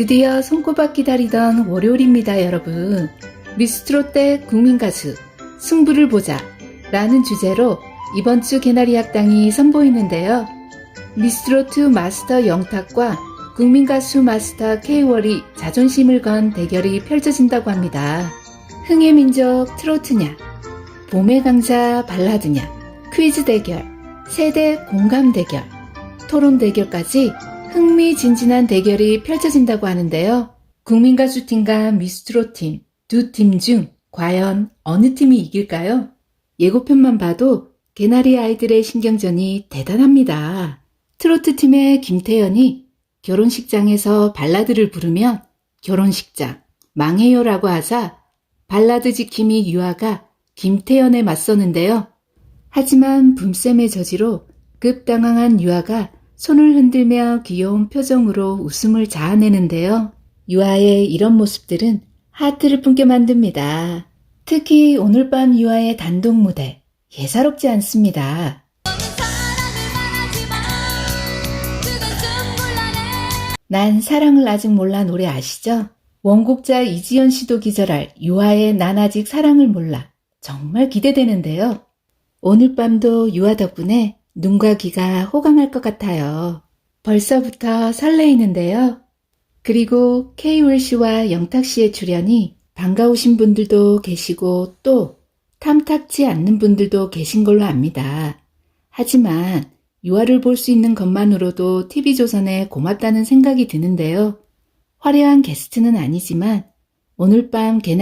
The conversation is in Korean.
드디어 손꼽아 기다리던 월요일입니다, 여러분. 미스트롯 때 국민가수 승부를 보자 라는 주제로 이번 주 개나리 학당이 선보이는데요. 미스트롯2 마스터 영탁과 국민가수 마스터 K월이 자존심을 건 대결이 펼쳐진다고 합니다. 흥의 민족 트로트냐, 봄의 강자 발라드냐, 퀴즈 대결, 세대 공감 대결, 토론 대결까지 흥미진진한 대결이 펼쳐진다고 하는데요. 국민가수팀과 미스트롯팀 두 팀 중 과연 어느 팀이 이길까요? 예고편만 봐도 개나리 아이들의 신경전이 대단합니다. 트로트 팀의 김태연이 결혼식장에서 발라드를 부르면 결혼식장 망해요라고 하자 발라드 지킴이 유아가 김태연에 맞서는데요. 하지만 붐쌤의 저지로 급당황한 유아가 손을 흔들며 귀여운 표정으로 웃음을 자아내는데요. 유아의 이런 모습들은 하트를 품게 만듭니다. 특히 오늘 밤 유아의 단독 무대 예사롭지 않습니다. 난 사랑을 아직 몰라 노래 아시죠? 원곡자 이지연 씨도 기절할 유아의 난 아직 사랑을 몰라 정말 기대되는데요. 오늘 밤도 유아 덕분에 눈과 귀가 호강할 것 같아요. 벌써부터 설레이는데요. 그리고 케이윌 씨와 영탁 씨의 출연이 반가우신 분들도 계시고 또 탐탁지 않는 분들도 계신 걸로 압니다. 하지만 유아를 볼 수 있는 것만으로도 TV조선에 고맙다는 생각이 드는데요. 화려한 게스트는 아니지만 오늘 밤 개나